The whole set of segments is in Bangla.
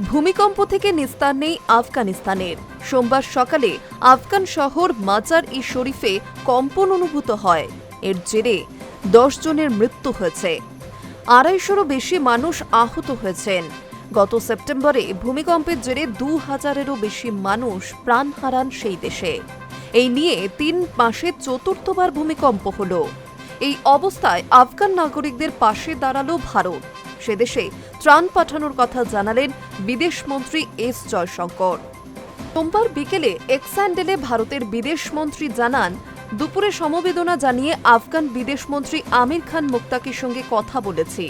ভূমিকম্প থেকে নিস্তার নেই আফগানিস্তানের। সোমবার সকালে আফগান শহর মাজার ই শরীফে কম্পন অনুভূত হয়। এর জেরে দশ জনের মৃত্যু হয়েছে। আড়াইশোরও বেশি মানুষ আহত হয়েছেন। গত সেপ্টেম্বরে ভূমিকম্পের জেরে দু হাজারেরও বেশি মানুষ প্রাণ হারান সেই দেশে। এই নিয়ে তিন মাসে চতুর্থবার ভূমিকম্প হল। এই অবস্থায় আফগান নাগরিকদের পাশে দাঁড়াল ভারত। সে দেশে ত্রাণ পাঠানোর কথা জানালেন বিদেশমন্ত্রী এস জয়শঙ্কর। সোমবার বিকেলে এক্স্যান্ডেলে ভারতের বিদেশমন্ত্রী জানান, দুপুরে সমবেদনা জানিয়ে আফগান বিদেশমন্ত্রী আমির খান মুক্তাকির সঙ্গে কথা বলেছি।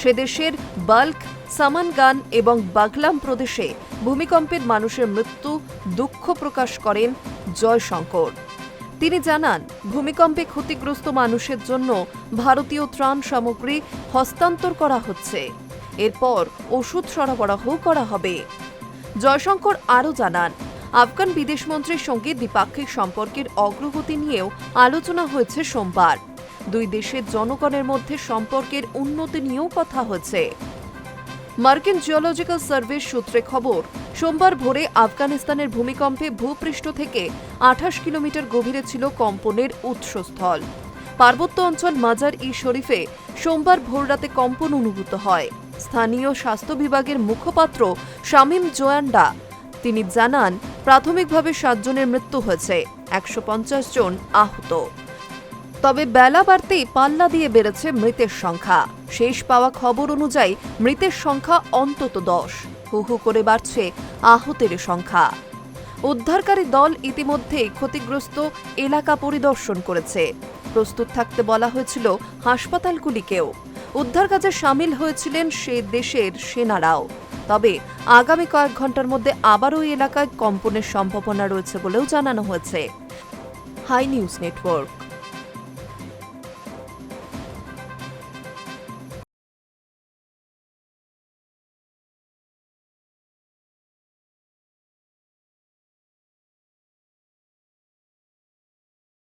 সে দেশের বাল্ক, সামানগান এবং বাগলাম প্রদেশে ভূমিকম্পের মানুষের মৃত্যু দুঃখ প্রকাশ করেন জয়শঙ্কর। তিনি জানান, ভূমিকম্পে ক্ষতিগ্রস্ত মানুষের জন্য ভারতীয় ত্রাণ সামগ্রী হস্তান্তর করা হচ্ছে। এরপর ওষুধ সরবরাহ করা হবে। জয়শঙ্কর আরও জানান, আফগান বিদেশমন্ত্রীর সঙ্গে দ্বিপাক্ষিক সম্পর্কের অগ্রগতি নিয়েও আলোচনা হয়েছে সোমবার। দুই দেশের জনগণের মধ্যে সম্পর্কের উন্নতি নিয়েও কথা হয়েছে। মার্কিন জিওলজিক্যাল সার্ভে সূত্রে খবর সোমবার ভোরে আফগানিস্তানের ভূমিকম্পে ভূপৃষ্ঠ থেকে আঠাশ কিলোমিটার গভীরে ছিল কম্পনের উৎসস্থল। পার্বত্য অঞ্চল মাজার ই শরীফে সোমবার ভোররাতে কম্পন অনুভূত হয়। স্থানীয় স্বাস্থ্য বিভাগের মুখপাত্র শামীম জোয়ান্ডা তিনি জানান, প্রাথমিকভাবে সাতজনের মৃত্যু হয়েছে, একশো পঞ্চাশ জন আহত। তবে বেলা বাড়তেই পাল্লা দিয়ে বেড়েছে মৃতের সংখ্যা। শেষ পাওয়া খবর অনুযায়ী মৃতের সংখ্যা অন্তত দশ। হু হু করে বাড়ছে আহতের সংখ্যা। উদ্ধারকারী দল ইতিমধ্যে ক্ষতিগ্রস্ত এলাকা পরিদর্শন করেছে। প্রস্তুত থাকতে বলা হয়েছিল হাসপাতালগুলিকেও। উদ্ধার কাজে সামিল হয়েছিলেন সে দেশের সেনারাও। তবে আগামী কয়েক ঘণ্টার মধ্যে আবারও এলাকায় কম্পনের সম্ভাবনা রয়েছে বলেও জানানো হয়েছে। Hi News Network.